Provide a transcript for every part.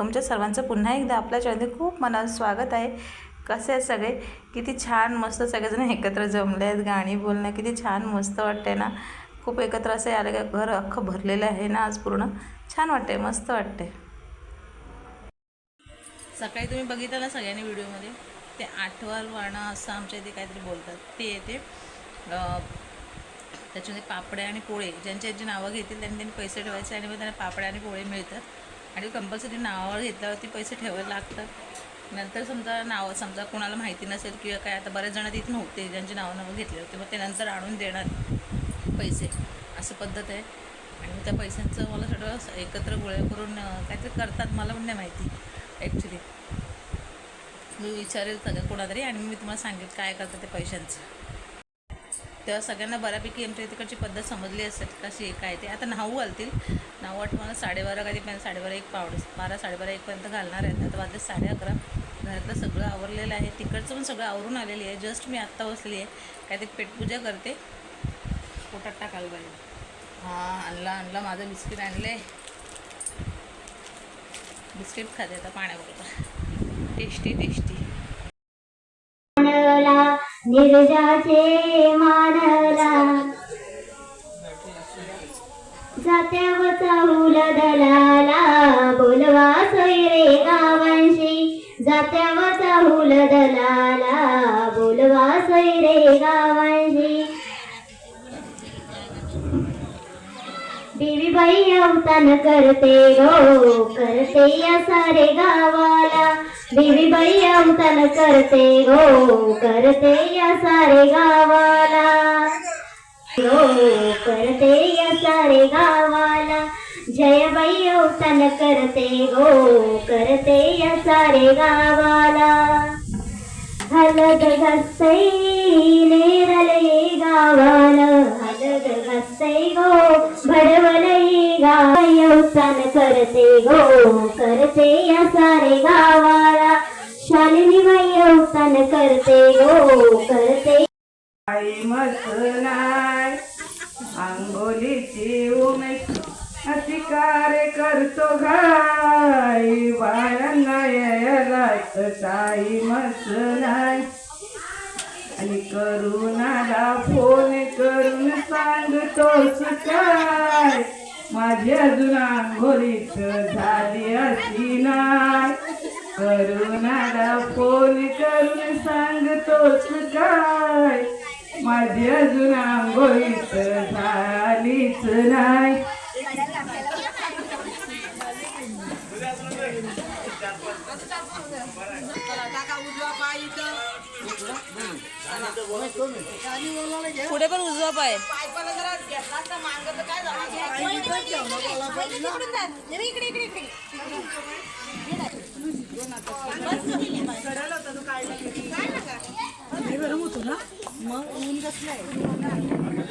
तुमच्या सर्वांचं पुन्हा एकदा आपल्या चॅनल खूप मनात स्वागत आहे. कसे आहेत सगळे? किती छान मस्त सगळेजण एकत्र जमले आहेत गाणी बोलणं किती छान मस्त वाटते ना. खूप एकत्र असं आलं का घर अख्खं भरलेलं आहे ना आज पूर्ण. छान वाटते मस्त वाटते सकाळी तुम्ही बघितलं ना सगळ्यांनी व्हिडिओमध्ये? ते आठवल वाणं असं आमच्या इथे काहीतरी बोलतात. ते येते. त्याच्यामध्ये पापड्या आणि पोळे. ज्यांच्या ज्यांची नावं घेतील त्यांनी त्यांनी पैसे ठेवायचे आणि मग त्यांना पापड्या आणि पोळे मिळतात. आणि कंपल्सरी नावावर घेतल्यावरती पैसे ठेवायला लागतात. नंतर समजा नावं समजा कोणाला माहिती नसेल किंवा काय आता बरेच जण तिथे नव्हते ज्यांची नावं नावं घेतली होती मग ते नंतर आणून देणार पैसे. असं पद्धत आहे. आणि त्या पैशांचं मला सगळं एकत्र गोळा करून काहीतरी करतात मला पण नाही माहिती ॲक्च्युली मी विचारेल सगळं कोणातरी आणि मी तुम्हाला सांगेल काय करतं ते पैशांचं. तेव्हा सगळ्यांना बऱ्यापैकी आमच्या तिकडची पद्धत समजली असेल कशी आहे काय ते. आता नऊ घालतील. न्हाऊ आठ मला साडेबारा कधीपर्यंत साडेबारा एक पावड बारा साडेबारा एकपर्यंत घालणार आहेत. आता वाजले साडे अकरा. घरातलं सगळं आवरलेलं आहे. तिकडचं पण सगळं आवरून आलेली आहे. जस्ट मी आत्ता बसली आहे. काय ते पेटपूजा करते. पोटात टाकायला पाहिजे हां आणला आणला. माझं बिस्किट आणले बिस्किट खाते आता पाण्याबरोबर. Tasty tasty. निर्जाचे मानला. जात्याव चाहुल दलाला बोलवा सोयरे गावांशी. जात्याव चाहुल दलाला बोलवा सोयरे गावांशी. देवीबाई अवतान करते गो करते या सारे गावाला. देवी बाई अवतान करते हो करते या सारे गावाला। हो करते या सारे गावाला। जय बाई अवतान करते हो करते या सारे गावाला। हलद घसै नेरले गावाला हलद घसै गो भडवलई गावतान करते गो करते या सारे गावाला. शालिनी बाई करते गो करते. आई मसनाय अंगोलीची उमेश अधिकार करतो घाई बाळांना यायलाच साई नाही. आणि करुणाला फोन करून सांगतोस काय माझी अजून आंघोळीच झाली अशी नाही. करुणाला फोन करून सांगतोस काय माझी अजून आंघोळीच झालीच नाही. पुढे पण उजवा पाय. मागं तर काय झालं?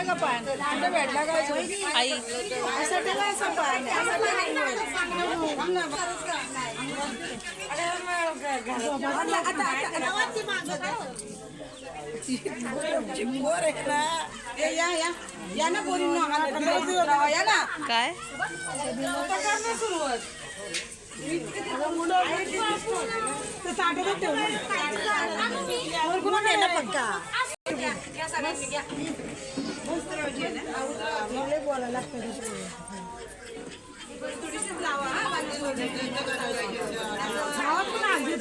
भेटलं का पान कुठं भेटला का आई. असं त्याला असं पान असं हा, काय? ठेव नेलं पक्का? घ्या, घ्या सगळ्यांनी, घ्या. मस्त रोजी आहे ना. मला बोलायला लागतं थोडीशीच लावा हा, बाकी थोडी. गावात पण आणली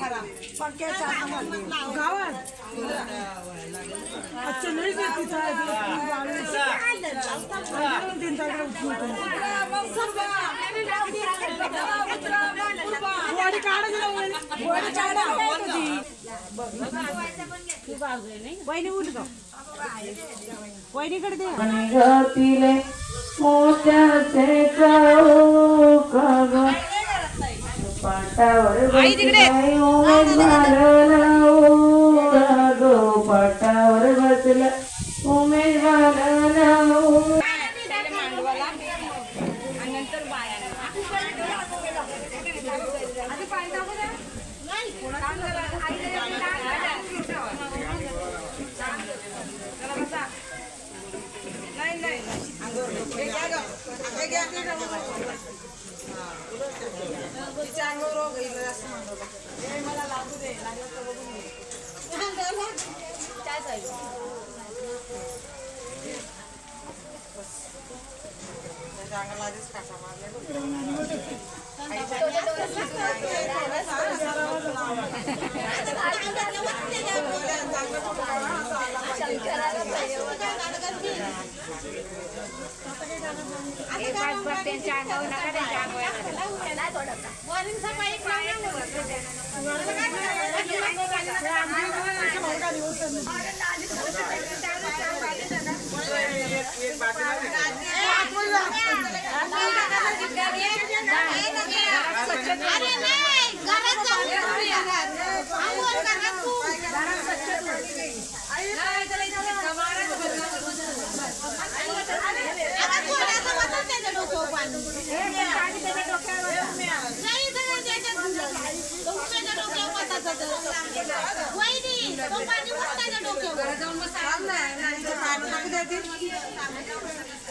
खराब. पक्क्याच्या आतमध्ये. गावात अच्छा नाही देत तिथं आहे. तीन तारखेला उठून वाडी काढा जरा वाडी. वाडी काढा. वहिनी उठ गं. वहिनीकडे दे गतीले मोत्याचे पाटावर त्यांच्या अंगावर नका त्यांच्या अंगावर बोलिंग सफाई एक बाजूला डोक्यावर जाऊन मग सांग ना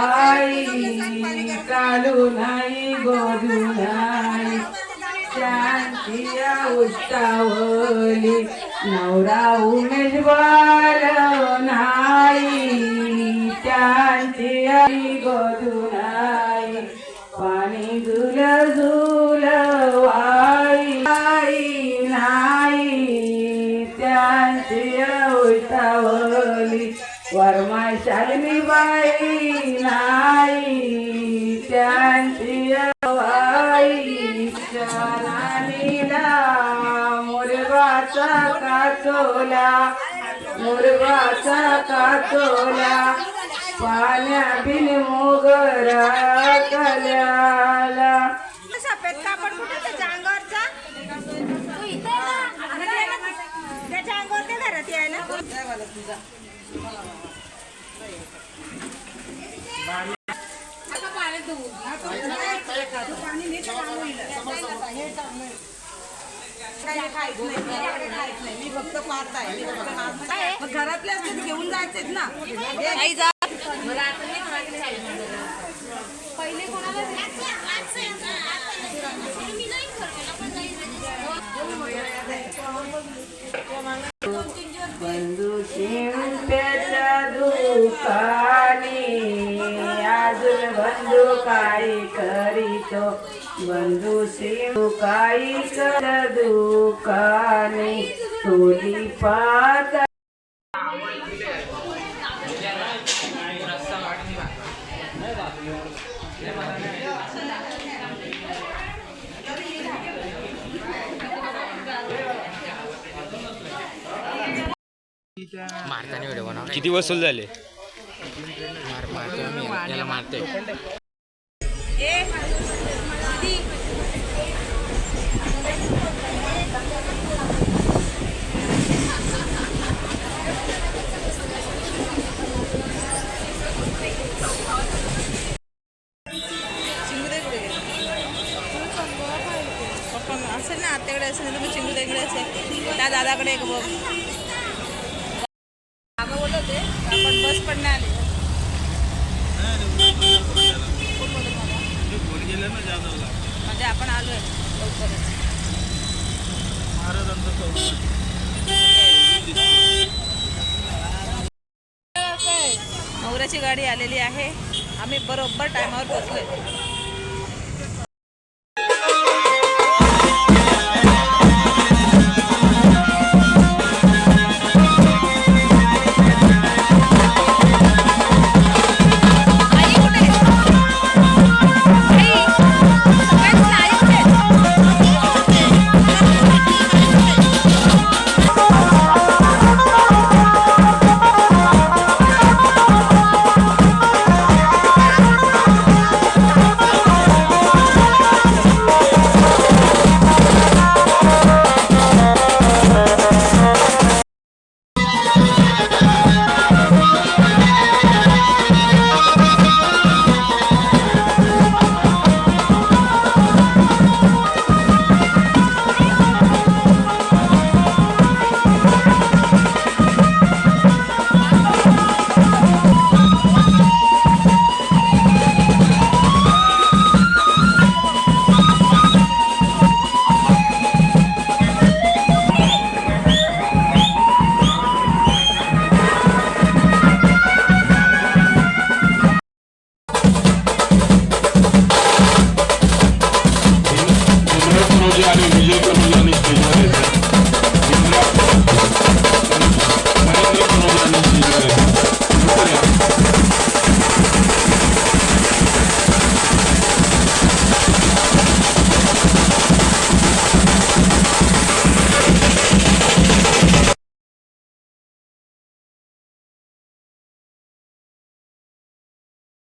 आई चालू नाही गोजू नाही शांती उष्टावली नवरा उमेदवार नाही. शांती गोधुनाई पाणी झुल झुल वाई नाही त्यांची उष्टावली वर्मा शालिनी बाई नाही. त्यांच्या काचोला मुरगाचा काचोला पाण्या बिन मोगरा कल्याला. सफेद काही खायचं नाही, खायचं नाही. मी फक्त पाहत आहे. मी फक्त आहे. मग घरातले असते घेऊन जायचेत ना आई बंधू शिंप्याच्या दुकानी बंधू काय करीतो बंधू शिंपू काय कर दुकानी तुली पाच किती वसूल झाले? चिंगुदे कुठे गेले पप्पा असेल ना आत्याकडे असेल ना तुम्ही चिंगुदेकडे असेल त्या दादाकडे एक बघ बाबा बोलत होते आपण बस पण नाही आली कोण बोलत मला? म्हणजे आपण आलोय लवकरच नवऱ्याची गाडी आलेली आहे आम्ही बरोबर टायमावर पोचलोय